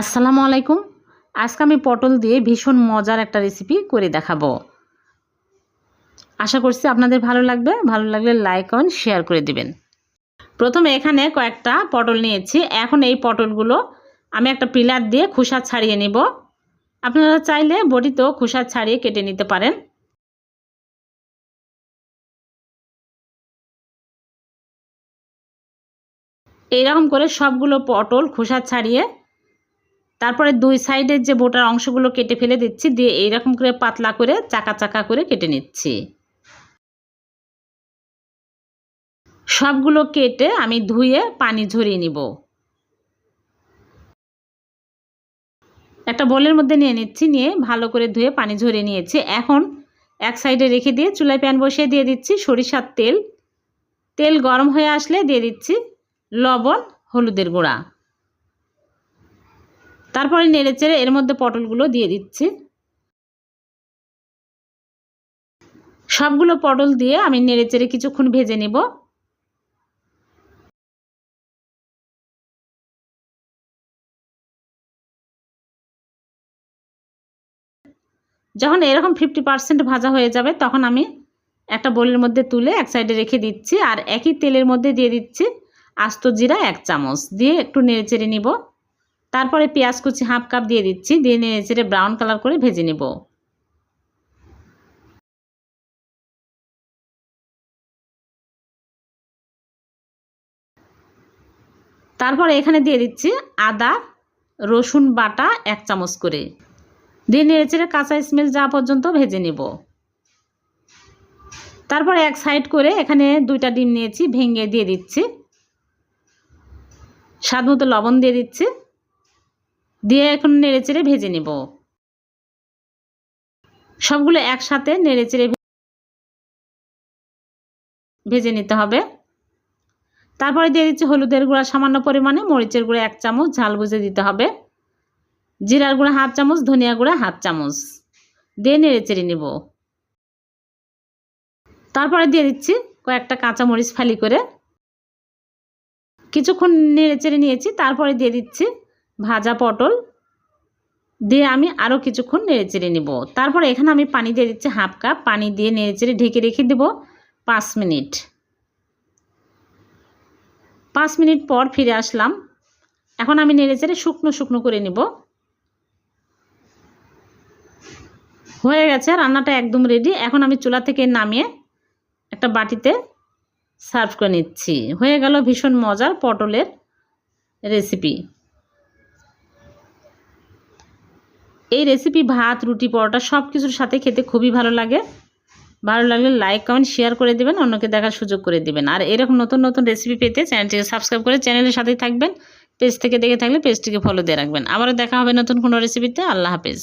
আসসালামু আলাইকুম। আজকে আমি পটল দিয়ে ভীষণ মজার একটা রেসিপি করে দেখাবো। আশা করছি আপনাদের ভালো লাগবে। ভালো লাগলে লাইক কমেন্ট শেয়ার করে দিবেন। প্রথমে এখানে কয়েকটা পটল নিয়েছি। এখন এই পটলগুলো আমি একটা পিলার দিয়ে খোসা ছাড়িয়ে নিব। আপনারা চাইলে বডিতেও খোসা ছাড়িয়ে কেটে নিতে পারেন। এইরকম করে সবগুলো পটল খোসা ছাড়িয়ে তারপরে দুই সাইডের যে বোটার অংশগুলো কেটে ফেলে দিচ্ছি, দিয়ে এইরকম করে পাতলা করে, চাকা চাকা করে কেটে নিচ্ছি। সবগুলো কেটে আমি ধুয়ে পানি ঝরিয়ে নিব। একটা বোলের মধ্যে নিয়ে নিচ্ছি, নিয়ে ভালো করে ধুয়ে পানি ঝরিয়ে নিয়েছি। এখন এক সাইডে রেখে দিয়ে চুলায় প্যান বসিয়ে দিয়ে দিচ্ছি সরিষার তেল। তেল গরম হয়ে আসলে দিয়ে দিচ্ছি লবণ, হলুদের গুঁড়া। তারপরে নেড়ে চেড়ে এর মধ্যে পটলগুলো দিয়ে দিচ্ছি। সবগুলো পটল দিয়ে আমি নেড়ে চেড়ে কিছুক্ষণ ভেজে নেব। যখন এরকম ফিফটি পার্সেন্ট ভাজা হয়ে যাবে, তখন আমি একটা বোলের মধ্যে তুলে এক সাইডে রেখে দিচ্ছি। আর একই তেলের মধ্যে দিয়ে দিচ্ছি আস্ত জিরা এক চামচ। দিয়ে একটু নেড়ে চেড়ে নিব। তারপরে পেঁয়াজ কুচি হাফ কাপ দিয়ে দিচ্ছি। দিয়ে নেড়ে চেড়ে ব্রাউন কালার করে ভেজে নেব। তারপরে এখানে দিয়ে দিচ্ছি আদা, রসুন বাটা এক চামচ করে। দিয়ে নেড়ে চেড়ে কাঁচা স্মেল যাওয়া পর্যন্ত ভেজে নেব। তারপরে এক সাইড করে এখানে দুইটা ডিম নিয়েছি, ভেঙে দিয়ে দিচ্ছি। স্বাদ মতো লবণ দিয়ে দিচ্ছি। দিয়ে এখন নেড়ে চেড়ে ভেজে নেব। সবগুলো একসাথে নেড়ে চেড়ে ভেজে নিতে হবে। তারপরে দিয়ে দিচ্ছি হলুদের গুঁড়া সামান্য পরিমাণে, মরিচের গুঁড়া এক চামচ, ঝাল বুঝে দিতে হবে। জিরার গুঁড়া হাফ চামচ, ধনিয়া গুঁড়া হাফ চামচ। দিয়ে নেড়ে চেড়ে নেব। তারপরে দিয়ে দিচ্ছি কয়েকটা কাঁচা মরিচ ফালি করে। কিছুক্ষণ নেড়ে চেড়ে নিয়েছি, তারপরে দিয়ে দিচ্ছি ভাজা পটল দিয়ে আমি আরও কিছুক্ষণ নেড়ে চেড়ে নেব। তারপরে এখানে আমি পানি দিয়ে দিচ্ছি হাফ কাপ। পানি দিয়ে নেড়ে চেড়ে ঢেকে রেখে দেব পাঁচ মিনিট। পাঁচ মিনিট পর ফিরে আসলাম। এখন আমি নেড়ে চেড়ে শুকনো শুকনো করে নেব। হয়ে গেছে, রান্নাটা একদম রেডি এখন আমি চুলা থেকে নামিয়ে একটা বাটিতে সার্ভ করে নিচ্ছি। হয়ে গেল ভীষণ মজার পটলের রেসিপি এই রেসিপি ভাত, রুটি, পরোটা সব কিছুর সাথে খেতে খুবই ভালো লাগে। ভালো লাগলে লাইক কমেন্ট শেয়ার করে দেবেন, অন্যকে দেখার সুযোগ করে দেবেন। আর এরকম নতুন নতুন রেসিপি পেতে চ্যানেলটিকে সাবস্ক্রাইব করে চ্যানেলের সাথেই থাকবেন। পেজ থেকে দেখে থাকলে পেজটিকে ফলো দিয়ে রাখবেন। আবারও দেখা হবে নতুন কোনো রেসিপিতে আল্লাহ হাফেজ।